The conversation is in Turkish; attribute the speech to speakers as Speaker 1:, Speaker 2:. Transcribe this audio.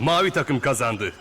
Speaker 1: Mavi takım kazandı.